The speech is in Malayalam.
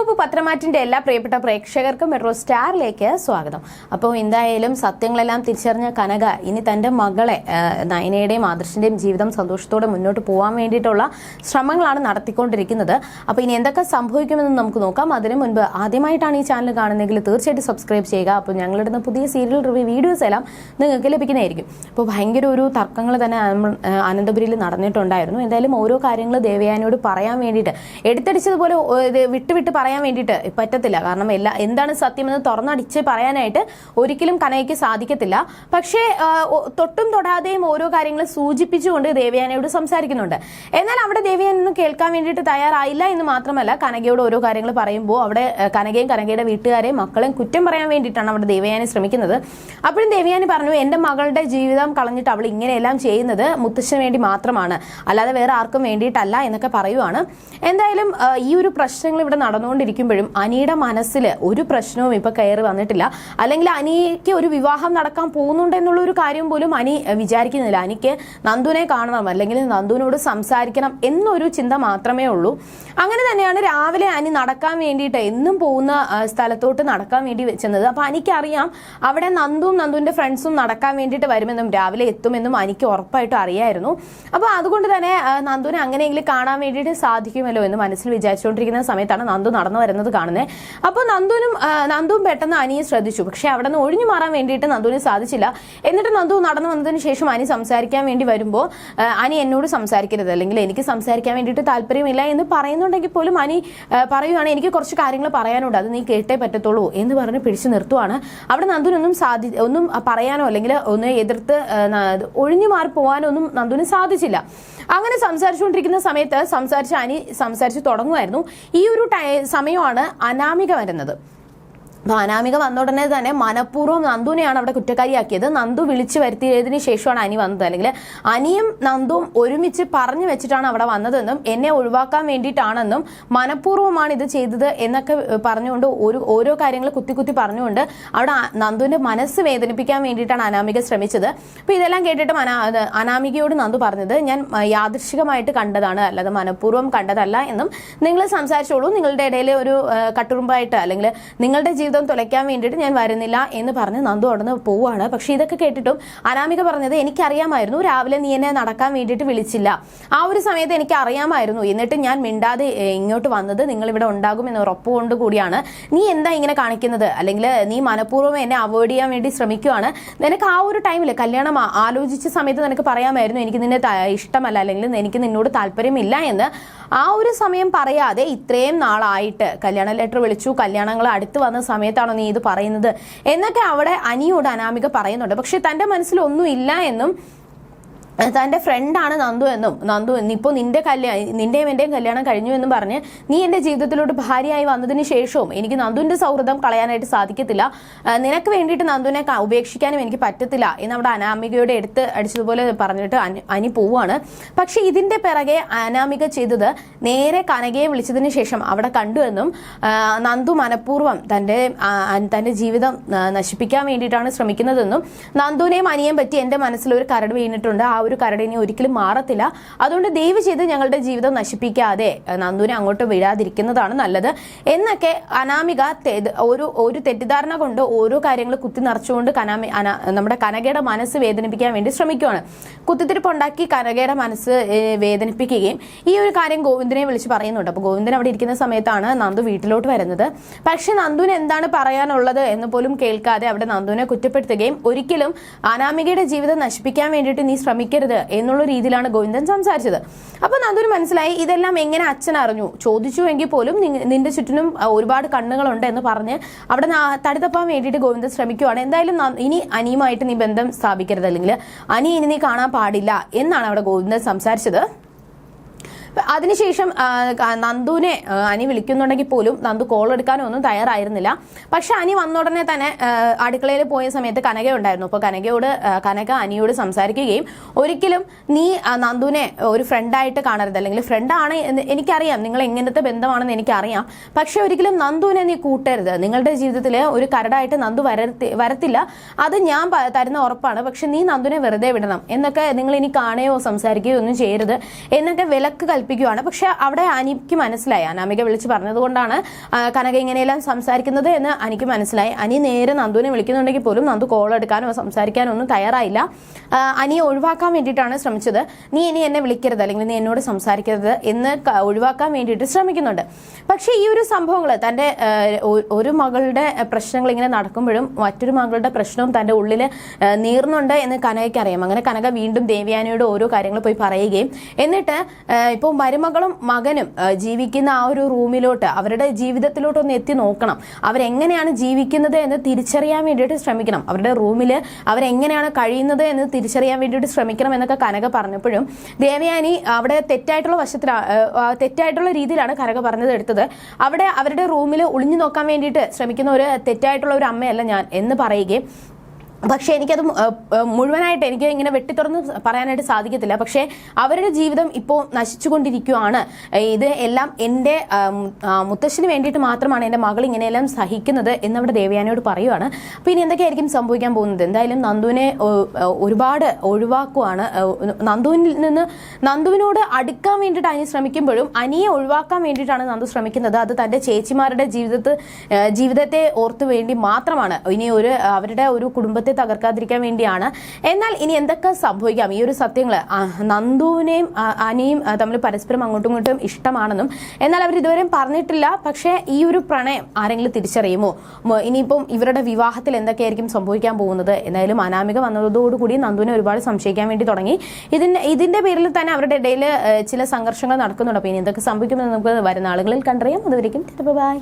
വകുപ്പ് പത്രമാറ്റിന്റെ എല്ലാ പ്രിയപ്പെട്ട പ്രേക്ഷകർക്കും മെട്രോ സ്റ്റാറിലേക്ക് സ്വാഗതം. അപ്പോൾ എന്തായാലും സത്യങ്ങളെല്ലാം തിരിച്ചറിഞ്ഞ കനക ഇനി തന്റെ മകളെ നയനയുടെയും ആദർശിന്റെയും ജീവിതം സന്തോഷത്തോടെ മുന്നോട്ട് പോകാൻ വേണ്ടിയിട്ടുള്ള ശ്രമങ്ങളാണ് നടത്തിക്കൊണ്ടിരിക്കുന്നത്. അപ്പോൾ ഇനി എന്തൊക്കെ സംഭവിക്കുമെന്ന് നമുക്ക് നോക്കാം. അതിനു മുൻപ് ആദ്യമായിട്ടാണ് ഈ ചാനൽ കാണുന്നതെങ്കിൽ തീർച്ചയായിട്ടും സബ്സ്ക്രൈബ് ചെയ്യുക. അപ്പോൾ ഞങ്ങളിടുന്ന പുതിയ സീരിയൽ റിവ്യൂ വീഡിയോസ് എല്ലാം നിങ്ങൾക്ക് ലഭിക്കുന്നതായിരിക്കും. അപ്പോൾ ഭയങ്കര ഒരു തർക്കങ്ങൾ തന്നെ അനന്തപുരിയിൽ നടന്നിട്ടുണ്ടായിരുന്നു. എന്തായാലും ഓരോ കാര്യങ്ങൾ ദേവയാനിയോട് പറയാൻ വേണ്ടിയിട്ട് എടുത്തടിച്ചതുപോലെ വിട്ടുവിട്ട് വിട്ട് പറയാൻ വേണ്ടിയിട്ട് പറ്റത്തില്ല. കാരണം എല്ലാ എന്താണ് സത്യമെന്ന് തുറന്നടിച്ച് പറയാനായിട്ട് ഒരിക്കലും കനയ്ക്ക് സാധിക്കത്തില്ല. പക്ഷേ തൊട്ടും തൊടാതെയും ഓരോ കാര്യങ്ങൾ സൂചിപ്പിച്ചുകൊണ്ട് ദേവയാനയോട് സംസാരിക്കുന്നുണ്ട്. എന്നാൽ അവിടെ ദേവയാനൊന്നും കേൾക്കാൻ വേണ്ടിയിട്ട് തയ്യാറായില്ല എന്ന് മാത്രമല്ല കനകയോട് ഓരോ കാര്യങ്ങൾ പറയുമ്പോൾ അവിടെ കനകയും കനകയുടെ വീട്ടുകാരെയും മക്കളെയും കുറ്റം പറയാൻ വേണ്ടിയിട്ടാണ് അവിടെ ദേവയാനി ശ്രമിക്കുന്നത്. അപ്പോഴും ദേവയാനി പറഞ്ഞു എന്റെ മകളുടെ ജീവിതം കളഞ്ഞിട്ട് അവൾ ഇങ്ങനെയെല്ലാം ചെയ്യുന്നത് മുത്തശ്ശന് വേണ്ടി മാത്രമാണ്. അല്ലാതെ വേറെ ആർക്കും വേണ്ടിയിട്ടല്ല എന്നൊക്കെ പറയുവാണ്. എന്തായാലും ഈ ഒരു പ്രശ്നങ്ങൾ ഇവിടെ നടന്നുകൊണ്ടിരിക്കുമ്പോഴും അനിയുടെ മനസ്സിൽ ഒരു പ്രശ്നവും ഇപ്പൊ കയറി വന്നിട്ടില്ല. അല്ലെങ്കിൽ അനിക്ക് ഒരു വിവാഹം നടക്കാൻ പോകുന്നുണ്ട് എന്നുള്ള ഒരു കാര്യം പോലും അനി വിചാരിക്കുന്നില്ല. അനിക്ക് നന്ദുവിനെ കാണണം അല്ലെങ്കിൽ നന്ദുവിനോട് സംസാരിക്കണം എന്നൊരു ചിന്ത മാത്രമേ ഉള്ളൂ. അങ്ങനെ തന്നെയാണ് രാവിലെ അനി നടക്കാൻ വേണ്ടിയിട്ട് എന്നും പോകുന്ന സ്ഥലത്തോട്ട് നടക്കാൻ വേണ്ടി ചെന്നത്. അപ്പൊ അനിക്കറിയാം അവിടെ നന്ദുവും നന്ദുവിന്റെ ഫ്രണ്ട്സും നടക്കാൻ വേണ്ടിയിട്ട് വരുമെന്നും രാവിലെ എത്തുമെന്നും അനിക്ക് ഉറപ്പായിട്ടും അറിയായിരുന്നു. അപ്പൊ അതുകൊണ്ട് തന്നെ നന്ദുവിനെ അങ്ങനെയെങ്കിലും കാണാൻ വേണ്ടിയിട്ട് സാധിക്കുമല്ലോ എന്ന് മനസ്സിൽ വിചാരിച്ചുകൊണ്ടിരിക്കുന്ന സമയത്താണ് നന്ദു നടന്നു വരുന്നത് കാണുന്നത് അപ്പോൾ നന്ദുനും നന്ദുവും പെട്ടെന്ന് അനിയെ ശ്രദ്ധിച്ചു. പക്ഷെ അവിടെ നിന്ന് ഒഴിഞ്ഞു മാറാൻ വേണ്ടിയിട്ട് നന്ദുവിന് സാധിച്ചില്ല. എന്നിട്ട് നന്ദു നടന്നു വന്നതിന് ശേഷം അനി സംസാരിക്കാൻ വേണ്ടി വരുമ്പോൾ അനി എന്നോട് സംസാരിക്കരുത്. അല്ലെങ്കിൽ എനിക്ക് സംസാരിക്കാൻ വേണ്ടിയിട്ട് താല്പര്യമില്ല എന്ന് പറയുന്നുണ്ടെങ്കിൽ പോലും അനി പറയുവാണ് എനിക്ക് കുറച്ച് കാര്യങ്ങൾ പറയാനുണ്ട്. അത് നീ കേട്ടേ പറ്റത്തുള്ളൂ എന്ന് പറഞ്ഞ് പിടിച്ചു നിർത്തുവാണ്. അവിടെ നന്ദുവിനൊന്നും സാധി ഒന്നും പറയാനോ അല്ലെങ്കിൽ ഒന്ന് എതിർത്ത് ഒഴിഞ്ഞു മാറി പോകാനോ ഒന്നും നന്ദുവിന് സാധിച്ചില്ല. അങ്ങനെ സംസാരിച്ചുകൊണ്ടിരിക്കുന്ന സമയത്ത് സംസാരിച്ച് അനി സംസാരിച്ച് തുടങ്ങുമായിരുന്നു ഈ ഒരു സമയമാണ് അനാമിക വരുന്നത്. അപ്പൊ അനാമിക വന്ന ഉടനെ തന്നെ മനഃപൂർവം നന്ദുവിനെയാണ് അവിടെ കുറ്റക്കാരിയാക്കിയത്. നന്ദു വിളിച്ചു വരുത്തിയതിനു ശേഷമാണ് അനി വന്നത്. അല്ലെങ്കിൽ അനിയും നന്ദുവും ഒരുമിച്ച് പറഞ്ഞു വെച്ചിട്ടാണ് അവിടെ വന്നതെന്നും എന്നെ ഒഴിവാക്കാൻ വേണ്ടിയിട്ടാണെന്നും മനഃപൂർവമാണ് ഇത് ചെയ്തത് എന്നൊക്കെ പറഞ്ഞുകൊണ്ട് ഒരു ഓരോ കാര്യങ്ങൾ കുത്തി കുത്തി പറഞ്ഞുകൊണ്ട് അവിടെ നന്ദുവിന്റെ മനസ്സ് വേദനിപ്പിക്കാൻ വേണ്ടിയിട്ടാണ് അനാമിക ശ്രമിച്ചത്. അപ്പൊ ഇതെല്ലാം കേട്ടിട്ട് അനാ അനാമികയോട് നന്ദു പറഞ്ഞത് ഞാൻ യാദൃശികമായിട്ട് കണ്ടതാണ്. അല്ലാതെ മനഃപൂർവം കണ്ടതല്ല എന്നും നിങ്ങൾ സംസാരിച്ചോളൂ. നിങ്ങളുടെ ഇടയിലെ ഒരു കട്ടുറുമ്പായിട്ട് അല്ലെങ്കിൽ നിങ്ങളുടെ ജീവിതം തുലയ്ക്കാൻ വേണ്ടിയിട്ട് ഞാൻ വരുന്നില്ല എന്ന് പറഞ്ഞ് നന്ദു അവിടുന്ന് പോവുകയാണ്. പക്ഷെ ഇതൊക്കെ കേട്ടിട്ടും അനാമിക പറഞ്ഞത് എനിക്കറിയാമായിരുന്നു രാവിലെ നീ എന്നെ നടക്കാൻ വേണ്ടിയിട്ട് വിളിച്ചില്ല. ആ ഒരു സമയത്ത് എനിക്ക് അറിയാമായിരുന്നു എന്നിട്ട് ഞാൻ മിണ്ടാതെ ഇങ്ങോട്ട് വന്നത് നിങ്ങൾ ഇവിടെ ഉണ്ടാകും എന്ന ഉറപ്പ് കൊണ്ട് കൂടിയാണ്. നീ എന്താ ഇങ്ങനെ കാണിക്കുന്നത്? അല്ലെങ്കിൽ നീ മനഃപൂർവം എന്നെ അവോയ്ഡ് ചെയ്യാൻ വേണ്ടി ശ്രമിക്കുവാണ്. നിനക്ക് ആ ഒരു ടൈമിൽ കല്യാണം ആലോചിച്ച സമയത്ത് നിനക്ക് പറയാമായിരുന്നു എനിക്ക് നിന്നെ ഇഷ്ടമല്ല അല്ലെങ്കിൽ എനിക്ക് നിന്നോട് താല്പര്യമില്ല എന്ന്. ആ ഒരു സമയം പറയാതെ ഇത്രയും നാളായിട്ട് കല്യാണ ലെറ്റർ വിളിച്ചു കല്യാണങ്ങൾ അടുത്ത് വന്ന സമയത്താണോ നീ ഇത് പറയുന്നത്? എന്നൊക്കെ അവിടെ അനിയോട് അനാമിക പറയുന്നുണ്ട്. പക്ഷെ തന്റെ മനസ്സിൽ ഒന്നും ഇല്ല എന്നും തന്റെ ഫ്രണ്ടാണ് നന്ദു എന്നും നന്ദു ഇപ്പോൾ നിന്റെ കല്യാണം നിന്റെയും എന്റെയും കല്യാണം കഴിഞ്ഞു എന്നും പറഞ്ഞ് നീ എന്റെ ജീവിതത്തിലോട്ട് ഭാര്യയായി വന്നതിന് ശേഷവും എനിക്ക് നന്ദുവിന്റെ സൗഹൃദം കളയാനായിട്ട് സാധിക്കത്തില്ല. നിനക്ക് വേണ്ടിയിട്ട് നന്ദുവിനെ ഉപേക്ഷിക്കാനും എനിക്ക് പറ്റത്തില്ല എന്ന് അവിടെ അനാമികയുടെ എടുത്ത് അടിച്ചതുപോലെ പറഞ്ഞിട്ട് അനി- പോവാണ് പക്ഷേ ഇതിന്റെ പിറകെ അനാമിക ചെയ്തത് നേരെ കനകയെ വിളിച്ചതിന് ശേഷം അവിടെ കണ്ടു എന്നും നന്ദു മനഃപൂർവം തന്റെ തന്റെ ജീവിതം നശിപ്പിക്കാൻ വേണ്ടിയിട്ടാണ് ശ്രമിക്കുന്നതെന്നും നന്ദുവിനെയും അനിയൻ പറ്റി എന്റെ മനസ്സിൽ ഒരു കരട് വീണിട്ടുണ്ട്. ആ ഒരു കരട് ഇനി ഒരിക്കലും മാറത്തില്ല. അതുകൊണ്ട് ദയവ് ചെയ്ത് ഞങ്ങളുടെ ജീവിതം നശിപ്പിക്കാതെ നന്ദുനെ അങ്ങോട്ട് വിടാതിരിക്കുന്നതാണ് നല്ലത്. എന്നൊക്കെ അനാമിക ഒരു ഒരു തെറ്റിദ്ധാരണ കൊണ്ട് ഓരോ കാര്യങ്ങൾ കുത്തി നിറച്ചുകൊണ്ട് കനാമി നമ്മുടെ കനകയുടെ മനസ്സ് വേദനിപ്പിക്കാൻ വേണ്ടി ശ്രമിക്കുകയാണ് കുത്തിത്തിരിപ്പുണ്ടാക്കി കനകയുടെ മനസ്സ് വേദനിപ്പിക്കുകയും ഈ ഒരു കാര്യം ഗോവിന്ദനെ വിളിച്ച് പറയുന്നുണ്ട്. അപ്പോൾ ഗോവിന്ദൻ അവിടെ ഇരിക്കുന്ന സമയത്താണ് നന്ദു വീട്ടിലോട്ട് വരുന്നത്. പക്ഷെ നന്ദുവിന് എന്താണ് പറയാനുള്ളത് എന്ന് പോലും കേൾക്കാതെ അവിടെ നന്ദുവിനെ കുറ്റപ്പെടുത്തുകയും ഒരിക്കലും അനാമികയുടെ ജീവിതം നശിപ്പിക്കാൻ വേണ്ടിയിട്ട് നീ ശ്രമിക്കരുത് എന്നുള്ള രീതിയിലാണ് ഗോവിന്ദൻ സംസാരിച്ചത്. അപ്പൊ നന്ദുവിന് മനസ്സിലായി ഇതെല്ലാം എങ്ങനെ അച്ഛൻ അറിഞ്ഞു? ചോദിച്ചു എങ്കിൽ പോലും നിന്റെ ചുറ്റിനും ഒരുപാട് കണ്ണുകളുണ്ട് എന്ന് പറഞ്ഞ് അവിടെ തടുത്തപ്പാൻ വേണ്ടിയിട്ട് ഗോവിന്ദൻ ശ്രമിക്കുവാണ്. എന്തായാലും ഇനി അനിയുമായിട്ട് നീ ബന്ധം സ്ഥാപിക്കരുത്. അല്ലെങ്കിൽ അനി ഇനി നീ കാണാൻ പാടില്ല എന്നാണ് അവിടെ ഗോവിന്ദൻ സംസാരിച്ചത്. അതിനുശേഷം നന്ദുവിനെ അനി വിളിക്കുന്നുണ്ടെങ്കിൽ പോലും നന്ദു കോൾ എടുക്കാനോ ഒന്നും തയ്യാറായിരുന്നില്ല. പക്ഷെ അനി വന്ന ഉടനെ തന്നെ അടുക്കളയിൽ പോയ സമയത്ത് കനക ഉണ്ടായിരുന്നു. അപ്പോൾ കനകയോട് കനക അനിയോട് സംസാരിക്കുകയും ഒരിക്കലും നീ നന്ദുവിനെ ഒരു ഫ്രണ്ടായിട്ട് കാണരുത്. അല്ലെങ്കിൽ ഫ്രണ്ടാണ് എനിക്കറിയാം. നിങ്ങൾ എങ്ങനത്തെ ബന്ധമാണെന്ന് എനിക്കറിയാം. പക്ഷെ ഒരിക്കലും നന്ദുവിനെ നീ കൂട്ടരുത്. നിങ്ങളുടെ ജീവിതത്തിൽ ഒരു കരടായിട്ട് നന്ദു വരത്തി വരത്തില്ല. അത് ഞാൻ തരുന്ന ഉറപ്പാണ്. പക്ഷെ നീ നന്ദുവിനെ വെറുതെ വിടണം. എന്നൊക്കെ നിങ്ങൾ ഇനി കാണുകയോ സംസാരിക്കുകയോ ഒന്നും ചെയ്യരുത്. എന്നൊക്കെ വിലക്ക് കൽപ്പിക്കുകയാണ്. പക്ഷെ അവിടെ അനിക്ക് മനസ്സിലായി. അനാമിക വിളിച്ച് പറഞ്ഞതുകൊണ്ടാണ് കൊണ്ടാണ് കനക ഇങ്ങനെയെല്ലാം സംസാരിക്കുന്നത് എന്ന് അനിക്ക് മനസ്സിലായി. അനി നേരെ നന്ദുവിനെ വിളിക്കുന്നുണ്ടെങ്കിൽ പോലും നന്ദു കോൾ എടുക്കാനോ സംസാരിക്കാനോ ഒന്നും തയ്യാറായില്ല. അനി അനിയെ ഒഴിവാക്കാൻ വേണ്ടിയിട്ടാണ് ശ്രമിച്ചത്. നീ ഇനി എന്നെ വിളിക്കരുത് അല്ലെങ്കിൽ നീ എന്നോട് സംസാരിക്കരുത് എന്ന് ഒഴിവാക്കാൻ വേണ്ടിയിട്ട് ശ്രമിക്കുന്നുണ്ട്. പക്ഷേ ഈ ഒരു സംഭവങ്ങൾ തന്റെ ഒരു മകളുടെ പ്രശ്നങ്ങൾ ഇങ്ങനെ നടക്കുമ്പോഴും മറ്റൊരു മകളുടെ പ്രശ്നവും തന്റെ ഉള്ളിൽ നീർന്നുണ്ട് എന്ന് കനകയ്ക്ക് അറിയാം. അങ്ങനെ കനക വീണ്ടും ദേവയാനിയോട് ഓരോ കാര്യങ്ങൾ പോയി പറയുകയും. എന്നിട്ട് ഇപ്പോൾ മരുമകളും മകനും ജീവിക്കുന്ന ആ ഒരു റൂമിലോട്ട് അവരുടെ ജീവിതത്തിലോട്ട് ഒന്ന് എത്തി നോക്കണം. അവരെങ്ങനെയാണ് ജീവിക്കുന്നത് എന്ന് തിരിച്ചറിയാൻ വേണ്ടിയിട്ട് ശ്രമിക്കണം. അവരുടെ റൂമിൽ അവരെങ്ങനെയാണ് കഴിയുന്നത് എന്ന് തിരിച്ചറിയാൻ വേണ്ടിയിട്ട് ശ്രമിക്കണം എന്നൊക്കെ കനക പറഞ്ഞപ്പോഴും ദേവയാനി അവിടെ തെറ്റായിട്ടുള്ള വശത്തിലാണ് തെറ്റായിട്ടുള്ള രീതിയിലാണ് കനക പറഞ്ഞത് എടുത്തത്. അവിടെ അവരുടെ റൂമിൽ ഒളിഞ്ഞു നോക്കാൻ വേണ്ടിയിട്ട് ശ്രമിക്കുന്ന ഒരു തെറ്റായിട്ടുള്ള ഒരു അമ്മയല്ല ഞാൻ എന്ന് പറയുകയും പക്ഷേ എനിക്കത് മുഴുവനായിട്ട് എനിക്ക് ഇങ്ങനെ വെട്ടിത്തുറന്ന് പറയാനായിട്ട് സാധിക്കത്തില്ല. പക്ഷേ അവരുടെ ജീവിതം ഇപ്പോൾ നശിച്ചുകൊണ്ടിരിക്കുകയാണ് ഇത് എല്ലാം എന്റെ മുത്തശ്ശിന് വേണ്ടിയിട്ട് മാത്രമാണ് എന്റെ മകൾ ഇങ്ങനെയെല്ലാം സഹിക്കുന്നത് എന്ന് എന്നവിടെ ദേവയാനയോട് പറയുവാണ്. അപ്പോൾ ഇനി എന്തൊക്കെയായിരിക്കും സംഭവിക്കാൻ പോകുന്നത്? എന്തായാലും നന്ദുവിനെ ഒരുപാട് ഒഴിവാക്കുവാണ്. നന്ദുവിൽ നിന്ന് നന്ദുവിനോട് അടുക്കാൻ വേണ്ടിയിട്ട് അനി ശ്രമിക്കുമ്പോഴും അനിയെ ഒഴിവാക്കാൻ വേണ്ടിയിട്ടാണ് നന്ദു ശ്രമിക്കുന്നത്. അത് തന്റെ ചേച്ചിമാരുടെ ജീവിതത്തെ ജീവിതത്തെ ഓർത്തു വേണ്ടി മാത്രമാണ്. ഇനി ഒരു അവരുടെ ഒരു കുടുംബത്തെ തകർക്കാതിരിക്കാൻ വേണ്ടിയാണ്. എന്നാൽ ഇനി എന്തൊക്കെ സംഭവിക്കാം? ഈ ഒരു സത്യങ്ങൾ നന്ദുവിനെയും അനിയും തമ്മിൽ പരസ്പരം അങ്ങോട്ടും ഇങ്ങോട്ടും ഇഷ്ടമാണെന്നും എന്നാൽ അവർ ഇതുവരെയും പറഞ്ഞിട്ടില്ല. പക്ഷേ ഈ ഒരു പ്രണയം ആരെങ്കിലും തിരിച്ചറിയുമോ? ഇനിയിപ്പം ഇവരുടെ വിവാഹത്തിൽ എന്തൊക്കെയായിരിക്കും സംഭവിക്കാൻ പോകുന്നത്? എന്തായാലും അനാമിക വന്നതോടുകൂടി നന്ദുവിനെ ഒരുപാട് സംശയിക്കാൻ വേണ്ടി തുടങ്ങി. ഇതിന്റെ ഇതിന്റെ പേരിൽ തന്നെ അവരുടെ ഇടയിൽ ചില സംഘർഷങ്ങൾ നടക്കുന്നുണ്ട്. അപ്പോൾ ഇനി എന്തൊക്കെ സംഭവിക്കുമെന്ന് നമുക്ക് വരുന്ന ആളുകളിൽ കണ്ടറിയാം. അതുവരെയും ബൈ.